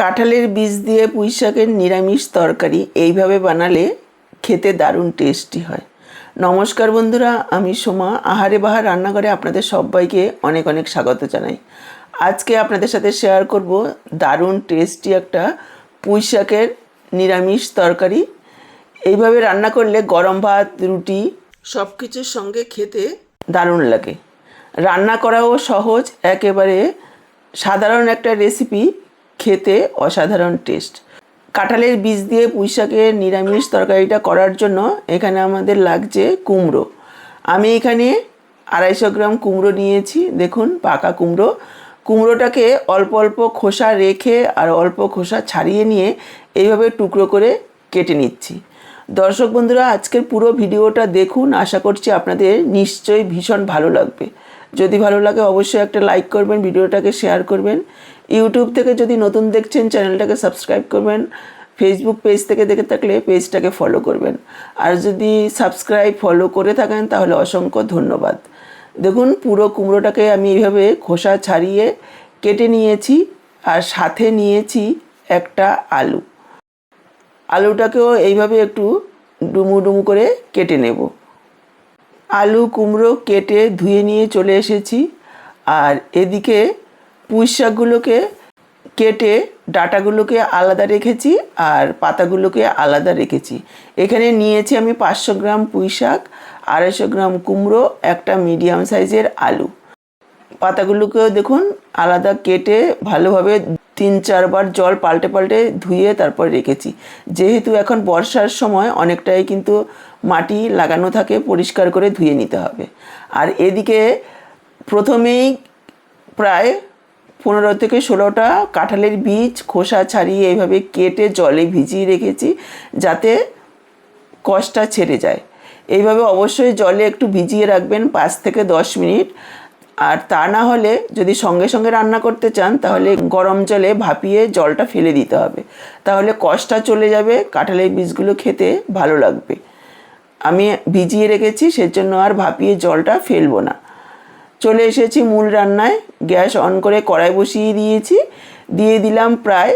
কাঁঠালের বীজ দিয়ে পুঁই শাকের নিরামিষ তরকারি এইভাবে বানালে খেতে দারুণ টেস্টি হয়। নমস্কার বন্ধুরা, আমি সোমা। আহারে বাহার রান্নাঘরে আপনাদের সবাইকে অনেক অনেক স্বাগত জানাই। আজকে আপনাদের সাথে শেয়ার করব দারুণ টেস্টি একটা পুঁই শাকের নিরামিষ তরকারি। এইভাবে রান্না করলে গরম ভাত, রুটি সব কিছুর সঙ্গে খেতে দারুণ লাগে। রান্না করাও সহজ, একেবারে সাধারণ একটা রেসিপি খেতে অসাধারণ টেস্ট। কাঁঠালের বীজ দিয়ে পুঁই শাকের নিরামিষ তরকারিটা করার জন্য এখানে আমাদের লাগছে কুমড়ো। আমি এখানে আড়াইশো গ্রাম কুমড়ো নিয়েছি, দেখুন পাকা কুমড়ো। কুমড়োটাকে অল্প অল্প খোসা রেখে আর অল্প খোসা ছাড়িয়ে নিয়ে এইভাবে টুকরো করে কেটে নিচ্ছি। দর্শক বন্ধুরা, আজকের পুরো ভিডিওটা দেখুন, আশা করছি আপনাদের নিশ্চয়ই ভীষণ ভালো লাগবে। যদি ভালো লাগে অবশ্যই একটা লাইক করবেন, ভিডিওটাকে শেয়ার করবেন। ইউটিউব থেকে যদি নতুন দেখছেন, চ্যানেলটাকে সাবস্ক্রাইব করবেন। ফেসবুক পেজ থেকে দেখে থাকলে পেজটাকে ফলো করবেন। আর যদি সাবস্ক্রাইব ফলো করে থাকেন, তাহলে অসংখ্য ধন্যবাদ। দেখুন, পুরো কুমড়োটাকে আমি এইভাবে খোসা ছাড়িয়ে কেটে নিয়েছি আর সাথে নিয়েছি একটা আলু। আলুটাকেও এইভাবে একটু ডুমু ডুমু করে কেটে নেব। আলু, কুমড়ো কেটে ধুয়ে নিয়ে চলে এসেছি। আর এদিকে পুঁই শাকগুলোকে কেটে ডাটাগুলোকে আলাদা রেখেছি আর পাতাগুলোকে আলাদা রেখেছি। এখানে নিয়েছি আমি পাঁচশো গ্রাম পুঁই শাক আড়াইশো গ্রাম কুমড়ো, একটা মিডিয়াম সাইজের আলু। পাতাগুলোকেও দেখুন আলাদা কেটে ভালোভাবে তিন চারবার জল পাল্টে পাল্টে ধুয়ে তারপর রেখেছি। যেহেতু এখন বর্ষার সময় অনেকটাই কিন্তু মাটি লাগানো থাকে, পরিষ্কার করে ধুয়ে নিতে হবে। আর এদিকে প্রথমেই প্রায় পনেরো থেকে ষোলোটা কাঁঠালের বীজ, খোসা ছাড়িয়ে এইভাবে কেটে জলে ভিজিয়ে রেখেছি যাতে কষটা ছেড়ে যায়। এইভাবে অবশ্যই জলে একটু ভিজিয়ে রাখবেন পাঁচ থেকে দশ মিনিট। আর তা না হলে যদি সঙ্গে সঙ্গে রান্না করতে চান, তাহলে গরম জলে ভাপিয়ে জলটা ফেলে দিতে হবে। তাহলে কষটা চলে যাবে, কাঁঠালের বীজগুলো খেতে ভালো লাগবে। আমি ভিজিয়ে রেখেছি, সেজন্য আর ভাপিয়ে জলটা ফেলব না। চলে এসেছি মূল রান্নায়। গ্যাস অন করে কড়াই বসিয়ে দিয়েছি। দিয়ে দিলাম প্রায়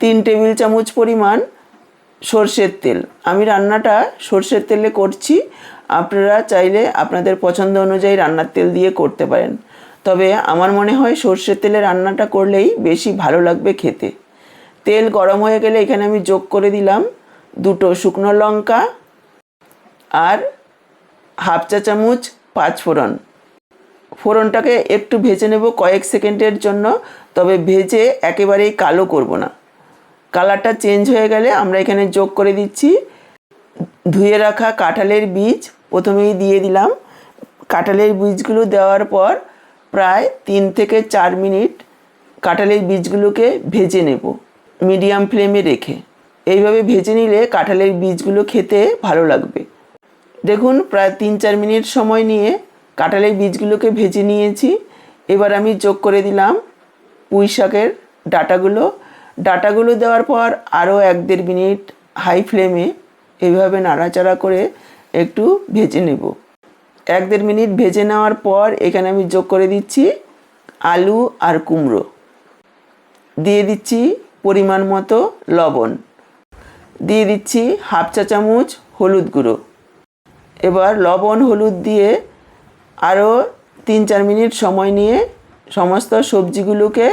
তিন টেবিল চামচ পরিমাণ সর্ষের তেল। আমি রান্নাটা সর্ষের তেলে করছি। আপনারা চাইলে আপনাদের পছন্দ অনুযায়ী রান্নার তেল দিয়ে করতে পারেন। তবে আমার মনে হয় সর্ষের তেলে রান্নাটা করলেই বেশি ভালো লাগবে খেতে। তেল গরম হয়ে গেলে এখানে আমি যোগ করে দিলাম দুটো শুকনো লঙ্কা আর হাফ চা চামচ পাঁচ ফোড়ন ফোড়নটাকে একটু ভেজে নেব কয়েক সেকেন্ডের জন্য, তবে ভেজে একেবারেই কালো করব না। কালারটা চেঞ্জ হয়ে গেলে আমরা এখানে যোগ করে দিচ্ছি। ধুয়ে রাখা কাঁঠালের বীজ, প্রথমেই দিয়ে দিলাম। কাঁঠালের বীজগুলো দেওয়ার পর প্রায় তিন থেকে চার মিনিট কাঁঠালের বীজগুলোকে ভেজে নেব মিডিয়াম ফ্লেমে রেখে। এইভাবে ভেজে নিলে কাঁঠালের বীজগুলো খেতে ভালো লাগবে। দেখুন, প্রায় তিন চার মিনিট সময় নিয়ে কাঁঠালের বীজগুলোকে ভেজে নিয়েছি। এবার আমি যোগ করে দিলাম পুঁই শাকের ডাটাগুলো। ডাটাগুলো দেওয়ার পর আরও এক দেড় মিনিট হাই ফ্লেমে এইভাবে নাড়াচাড়া করে একটু ভেজে নেব। এক দেড় মিনিট ভেজে নেওয়ার পর এখানে আমি যোগ করে দিচ্ছি আলু আর কুমড়ো। দিয়ে দিচ্ছি পরিমাণ মতো লবণ। দিয়ে দিচ্ছি হাফ চা চামচ হলুদ গুঁড়ো। এবার লবণ হলুদ দিয়ে আরও তিন চার মিনিট সময় নিয়ে সমস্ত সবজিগুলোকে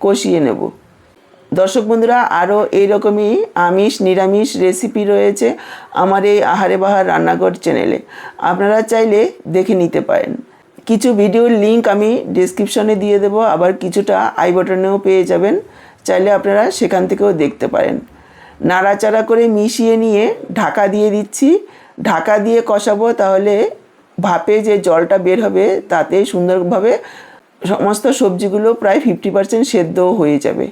কষিয়ে নেব। দর্শক বন্ধুরা আরও এইরকমই আমিষ, নিরামিষ রেসিপি রয়েছে আমার এই আহারে বাহার রান্নাঘর চ্যানেলে আপনারা চাইলে দেখে নিতে পারেন। কিছু ভিডিওর লিংক আমি ডিসক্রিপশনে দিয়ে দেবো, আবার কিছুটা আই বটনেও পেয়ে যাবেন। চাইলে আপনারা সেখান থেকেও দেখতে পারেন। নাড়াচাড়া করে মিশিয়ে নিয়ে ঢাকা দিয়ে দিচ্ছি। ঢাকা দিয়ে কষাবো তাহলে ভাপে যে জলটা বের হবে, তাতে সুন্দরভাবে সমস্ত সবজিগুলো প্রায় ফিফটি পার্সেন্ট সেদ্ধও হয়ে যাবে।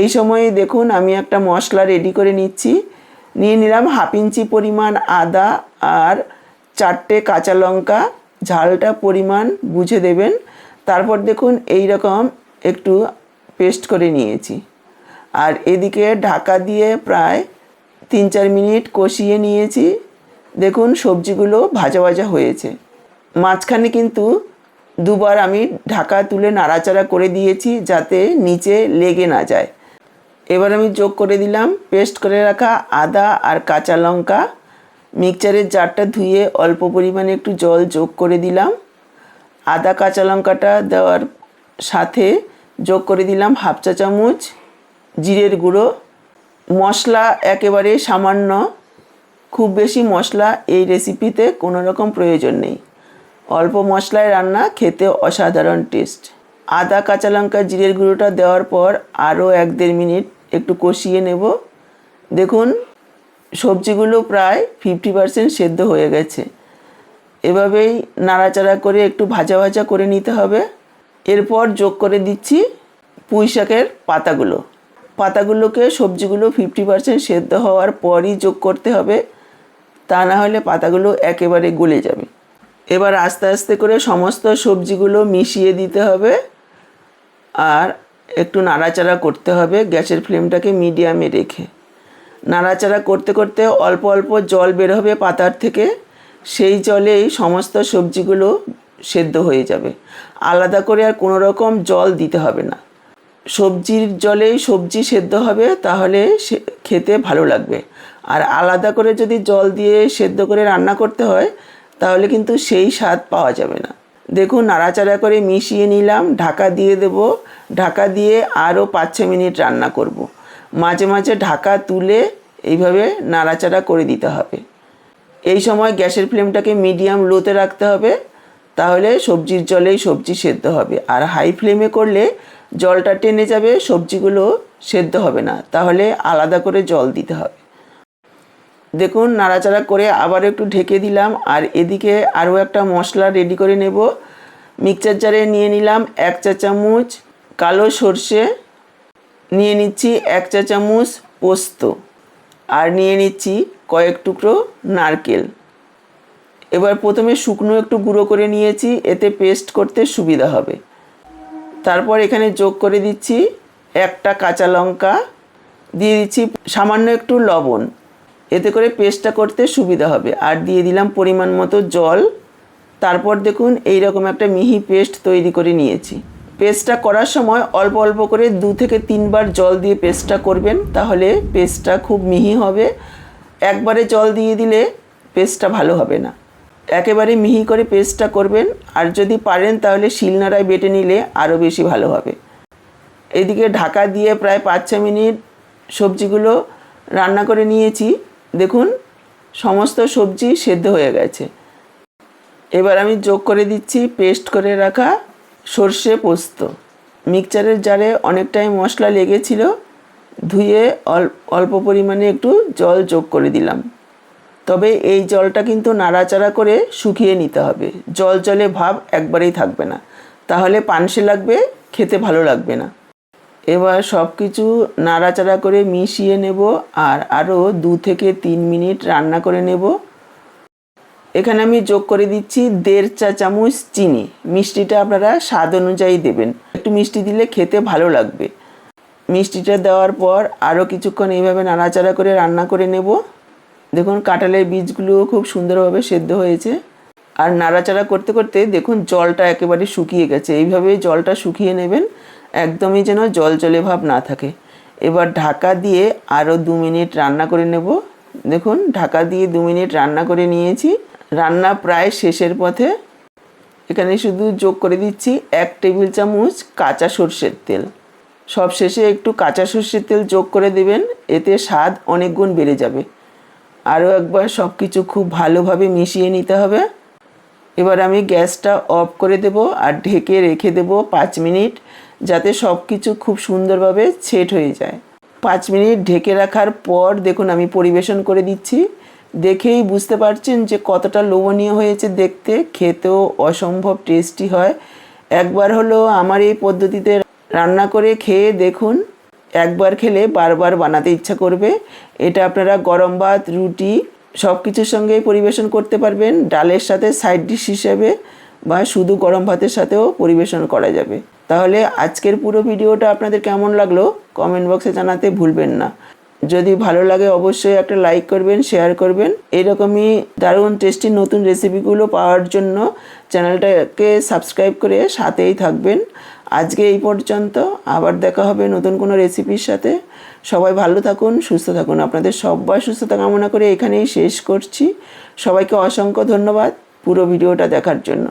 এই সময়ে দেখুন, আমি একটা মশলা রেডি করে নিচ্ছি। নিয়ে নিলাম হাফ ইঞ্চি পরিমাণ আদা আর চারটে কাঁচা লঙ্কা। ঝালটা পরিমাণ বুঝে দেবেন। তারপর দেখুন এই রকম একটু পেস্ট করে নিয়েছি। আর এদিকে ঢাকা দিয়ে প্রায় তিন চার মিনিট কষিয়ে নিয়েছি। দেখুন সবজিগুলো ভাজা ভাজা হয়েছে। মাঝখানে কিন্তু দুবার আমি ঢাকা তুলে নাড়াচাড়া করে দিয়েছি যাতে নিচে লেগে না যায়। এবার আমি যোগ করে দিলাম, পেস্ট করে রাখা আদা আর কাঁচা লঙ্কা। মিক্সচারের জারটা ধুয়ে অল্প পরিমাণে একটু জল যোগ করে দিলাম। আদা, কাঁচা লঙ্কাটা দেওয়ার সাথে যোগ করে দিলাম হাফ চা চামচ, জিরের গুঁড়ো। মশলা একেবারে সামান্য খুব বেশি মশলা এই রেসিপিতে কোনো রকম প্রয়োজন নেই। অল্প মশলায় রান্না খেতে অসাধারণ টেস্ট আদা, কাঁচা লঙ্কা, জিরের গুঁড়োটা দেওয়ার পর আরও এক দেড় মিনিট একটু কষিয়ে নেব। দেখুন, সবজিগুলো প্রায় ফিফটি পারসেন্ট সেদ্ধ হয়ে গেছে। এভাবেই নাড়াচাড়া করে একটু ভাজা ভাজা করে নিতে হবে। এরপর যোগ করে দিচ্ছি পুঁই শাকের পাতাগুলো। পাতাগুলোকে সবজিগুলো ফিফটি পারসেন্ট সেদ্ধ হওয়ার পরই যোগ করতে হবে। তা না হলে পাতাগুলো একেবারে গলে যাবে। এবার আস্তে আস্তে করে সমস্ত সবজিগুলো মিশিয়ে দিতে হবে আর একটু নাড়াচাড়া করতে হবে গ্যাসের ফ্লেমটাকে মিডিয়ামে রেখে। নাড়াচাড়া করতে করতে অল্প অল্প জল বের হবে পাতার থেকে, সেই জলেই সমস্ত সবজিগুলো সেদ্ধ হয়ে যাবে। আলাদা করে আর কোনো রকম জল দিতে হবে না। সবজির জলেই সবজি সেদ্ধ হবে, তাহলে খেতে ভালো লাগবে। আর আলাদা করে যদি জল দিয়ে সেদ্ধ করে রান্না করতে হয়, তাহলে কিন্তু সেই স্বাদ পাওয়া যাবে না। দেখুন, নাড়াচাড়া করে মিশিয়ে নিলাম, ঢাকা দিয়ে দেব। ঢাকা দিয়ে আরও পাঁচ ছ মিনিট রান্না করব। মাঝে মাঝে ঢাকা তুলে এইভাবে নাড়াচাড়া করে দিতে হবে। এই সময় গ্যাসের ফ্লেমটাকে মিডিয়াম লোতে রাখতে হবে, তাহলে সবজির জলেই সবজি সেদ্ধ হবে। আর হাই ফ্লেমে করলে জলটা টেনে যাবে, সবজিগুলো সেদ্ধ হবে না। তাহলে আলাদা করে জল দিতে হবে। দেখুন, নাড়াচাড়া করে আবার একটু ঢেকে দিলাম, আর এদিকে আরও একটা মশলা রেডি করে নেব। মিক্সচার জারে নিয়ে নিলাম এক চা চামচ কালো সর্ষে, নিয়ে নিচ্ছি এক চা চামচ পোস্ত, আর নিয়ে নিচ্ছি কয়েক টুকরো নারকেল। এবার প্রথমে শুকনো একটু গুঁড়ো করে নিয়েছি, এতে পেস্ট করতে সুবিধা হবে। তারপর এখানে যোগ করে দিচ্ছি একটা কাঁচা লঙ্কা, দিয়ে দিচ্ছি সামান্য একটু লবণ। এতে করে পেস্টটা করতে সুবিধা হবে। আর দিয়ে দিলাম পরিমাণ মতো জল। তারপর দেখুন এই রকম একটা মিহি পেস্ট তৈরি করে নিয়েছি। পেস্টটা করার সময় অল্প অল্প করে দু থেকে তিনবার জল দিয়ে পেস্টটা করবেন, তাহলে পেস্টটা খুব মিহি হবে। একবারে জল দিয়ে দিলে পেস্টটা ভালো হবে না। একেবারে মিহি করে পেস্টটা করবেন, আর যদি পারেন তাহলে শিলনাড়ায় বেটে নিলে আরও বেশি ভালো হবে। এদিকে ঢাকা দিয়ে প্রায় পাঁচ ছ মিনিট সবজিগুলো রান্না করে নিয়েছি। দেখুন, সমস্ত সবজি সেদ্ধ হয়ে গেছে। এবার আমি যোগ করে দিচ্ছি, পেস্ট করে রাখা সর্ষে পোস্ত। মিক্সচারের জারে অনেকটাই মশলা লেগেছিল, ধুয়ে অল্প পরিমাণে একটু জল যোগ করে দিলাম। তবে এই জলটা কিন্তু নাড়াচাড়া করে শুকিয়ে নিতে হবে। জল জলে ভাব একবারেই থাকবে না। তাহলে পানসে লাগবে, খেতে ভালো লাগবে না। এবার সব কিছু নাড়াচাড়া করে মিশিয়ে নেব আর আরও দু থেকে তিন মিনিট রান্না করে নেব। এখানে আমি যোগ করে দিচ্ছি দেড় চা চামচ চিনি। মিষ্টিটা আপনারা স্বাদ অনুযায়ী দেবেন। একটু মিষ্টি দিলে খেতে ভালো লাগবে। মিষ্টিটা দেওয়ার পর আরও কিছুক্ষণ এইভাবে নাড়াচাড়া করে রান্না করে নেব। দেখুন কাঁঠালের বীজগুলোও খুব সুন্দরভাবে সেদ্ধ হয়েছে। আর নাড়াচাড়া করতে করতে দেখুন জলটা একেবারে শুকিয়ে গেছে। এইভাবে জলটা শুকিয়ে নেবেন। একদমই যেন জল জলে ভাব না থাকে। এবার ঢাকা দিয়ে আরও দু মিনিট রান্না করে নেব। দেখুন, ঢাকা দিয়ে দু মিনিট রান্না করে নিয়েছি। রান্না প্রায় শেষের পথে। এখানে শুধু যোগ করে দিচ্ছি এক টেবিল চামচ কাঁচা সর্ষের তেল। সব শেষে একটু কাঁচা সর্ষের তেল যোগ করে দেবেন। এতে স্বাদ অনেক গুণ বেড়ে যাবে। আরও একবার সব কিছু খুব ভালোভাবে মিশিয়ে নিতে হবে। এবার আমি গ্যাসটা অফ করে দেব আর ঢেকে রেখে দেব পাঁচ মিনিট। যাতে সব কিছু খুব সুন্দরভাবে সেট হয়ে যায়। পাঁচ মিনিট ঢেকে রাখার পর দেখুন আমি পরিবেশন করে দিচ্ছি। দেখেই বুঝতে পারছেন যে কতটা লোভনীয় হয়েছে দেখতে। খেতেও অসম্ভব টেস্টি হয়। একবার হলো আমার এই পদ্ধতিতে রান্না করে খেয়ে দেখুন। একবার খেলে বারবার বানাতে ইচ্ছা করবে। এটা আপনারা গরম ভাত, রুটি সব কিছুর সঙ্গেই পরিবেশন করতে পারবেন। ডালের সাথে সাইড ডিশ হিসেবে বা শুধু গরম ভাতের সাথেও পরিবেশন করা যাবে। তাহলে আজকের পুরো ভিডিওটা আপনাদের কেমন লাগল কমেন্ট বক্সে জানাতে ভুলবেন না। যদি ভালো লাগে অবশ্যই একটা লাইক করবেন, শেয়ার করবেন। এরকমই দারুণ টেস্টি নতুন রেসিপিগুলো পাওয়ার জন্য চ্যানেলটাকে সাবস্ক্রাইব করে সাথেই থাকবেন। আজকে এই পর্যন্ত, আবার দেখা হবে নতুন কোনো রেসিপির সাথে। সবাই ভালো থাকুন, সুস্থ থাকুন। আপনাদের সবাই সুস্থতা কামনা করে এখানেই শেষ করছি। সবাইকে অসংখ্য ধন্যবাদ পুরো ভিডিওটা দেখার জন্য।